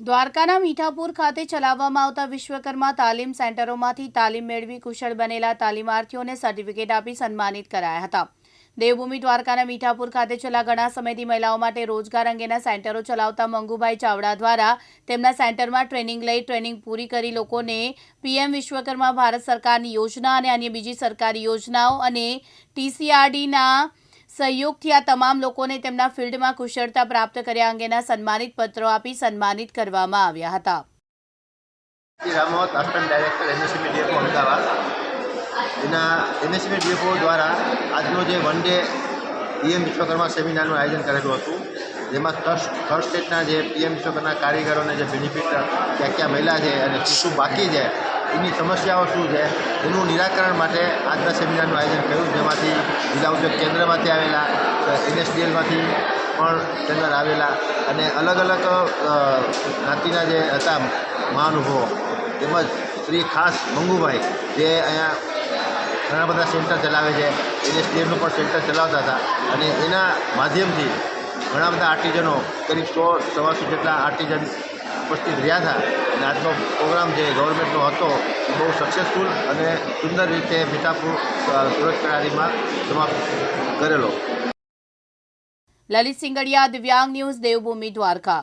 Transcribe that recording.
દ્વારકાના મીઠાપુર ખાતે ચલાવવામાં આવતા વિશ્વકર્મા તાલીમ સેન્ટરોમાંથી તાલીમ મેળવી કુશળ બનેલા તાલીમાર્થીઓને સર્ટિફિકેટ આપી સન્માનિત કરાયા હતા. દેવભૂમિ દ્વારકાના મીઠાપુર ખાતે છેલ્લા ઘણા સમયથી મહિલાઓ માટે રોજગાર અંગેના સેન્ટરો ચલાવતા મંગુભાઈ ચાવડા દ્વારા તેમના સેન્ટરમાં ટ્રેનિંગ લઈ ટ્રેનિંગ પૂરી કરી લોકોને પીએમ વિશ્વકર્મા ભારત સરકારની યોજના અને અન્ય બીજી સરકારી યોજનાઓ અને ટીસીઆરડીના સહયોગથી આ તમામ લોકોને તેમના ફિલ્ડમાં કુશળતા પ્રાપ્ત કર્યા અંગેના સન્માનિત પત્રો આપી સન્માનિત કરવામાં આવ્યા હતા. એના એમએસએમઈ ડીએફઓ દ્વારા આજનો જે વન ડે પીએમ વિશ્વકર્મા સેમિનારનું આયોજન કરેલું હતું, જેમાં થર્સ્ટ થર્ડ સ્ટેટના જે પીએમ વિશ્વકર્મા કારીગરોને જે બેનિફિટ ક્યાં ક્યાં મળ્યા છે અને શું બાકી છે એની સમસ્યાઓ શું છે? એનું નિરાકરણ માટે આજના સેમિનારનું આયોજન કર્યું જેમાંથી જિલ્લા ઉદ્યોગ કેન્દ્રમાંથી આવેલા એનએસડીએલમાંથી પણ ટેન્ડર આવેલા અને અલગ અલગ જ્ઞાતિના જે હતા મહાનુભવો, તેમજ શ્રી ખાસ મંગુભાઈ, જે અહીંયા ઘણા બધા સેન્ટર ચલાવે છે. એનએસડીએલનું પણ સેન્ટર ચલાવતા હતા અને એના માધ્યમથી ઘણા બધા આર્ટિઝનો કરીબ સો, સવાસો જેટલા આર્ટિઝન ઉપસ્થિત રહ્યા હતા. અને આજનો પ્રોગ્રામ જે ગવર્મેન્ટનો હતો, બહુ સક્સેસફુલ અને સુંદર રીતે મીઠાપુર સુરત કરારીમાં સમાપ્ત કરેલો. લલિત સિંગડિયા, દિવ્યાંગ ન્યૂઝ, દેવભૂમિ દ્વારકા.